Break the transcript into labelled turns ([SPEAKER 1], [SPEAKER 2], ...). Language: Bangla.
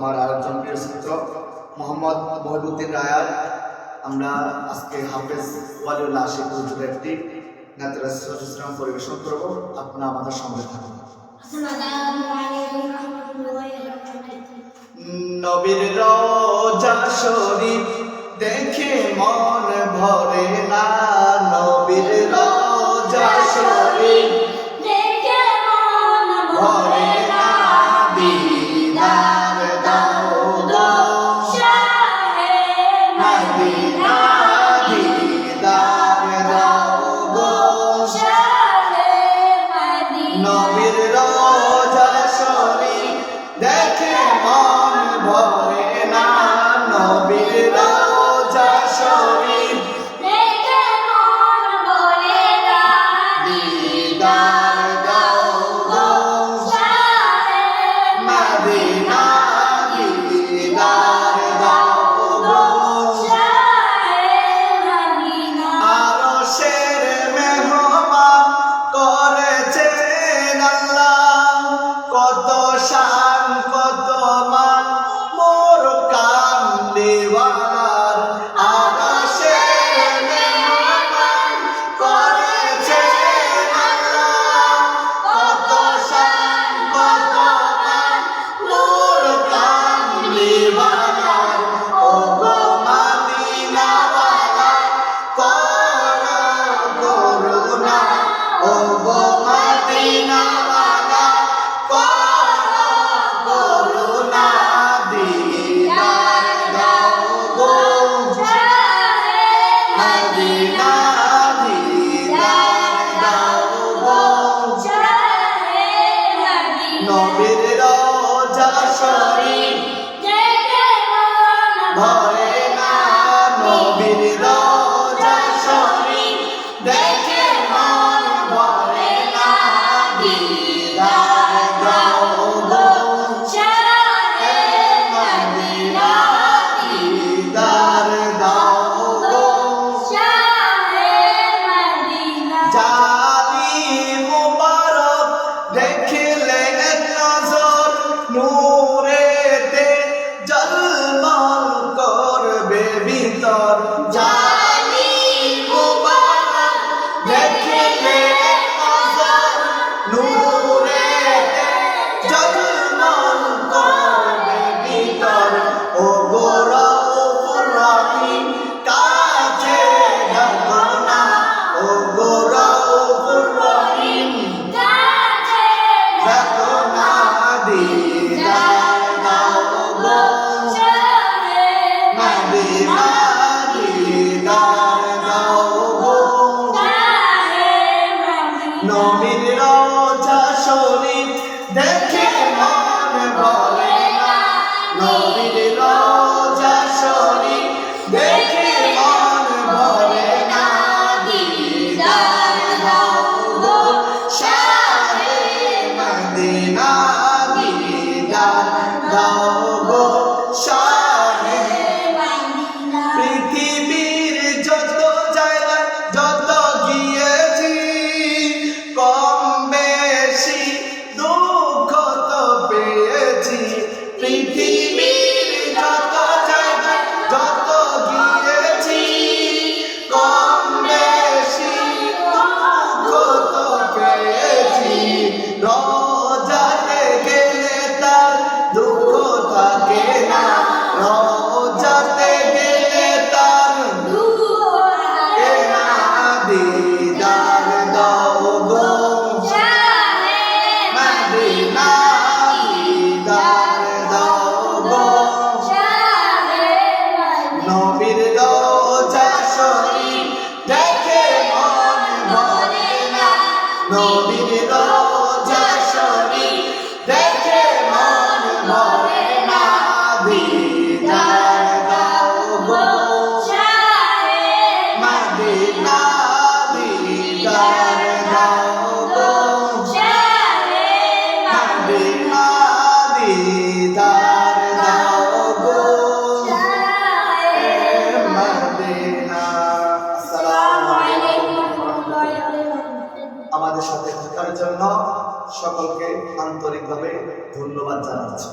[SPEAKER 1] আমার আরেকজন প্রিয় মোহাম্মদ মহিবুদ্দিন রায়াল আমরা আজকে হাফেজ ওয়ালিউল আশিক হুজুর একটি নাতিরাম পরিবেশন করব। আপনারা আমাদের সঙ্গে থাকুন। নবীর রোজা শরীফ দেখে মন নবীর রোজা
[SPEAKER 2] সশরীর
[SPEAKER 1] ভরে নবীর রোজা শরীফ দেখে মন বলে না। নবীর রোজা শরীফ
[SPEAKER 2] দেখে মন বলে না।
[SPEAKER 1] দিদার দাও গো
[SPEAKER 2] শাহে
[SPEAKER 1] মদিনা নবীর দা জন্য সকলকে আন্তরিকভাবে ধন্যবাদ জানাচ্ছি।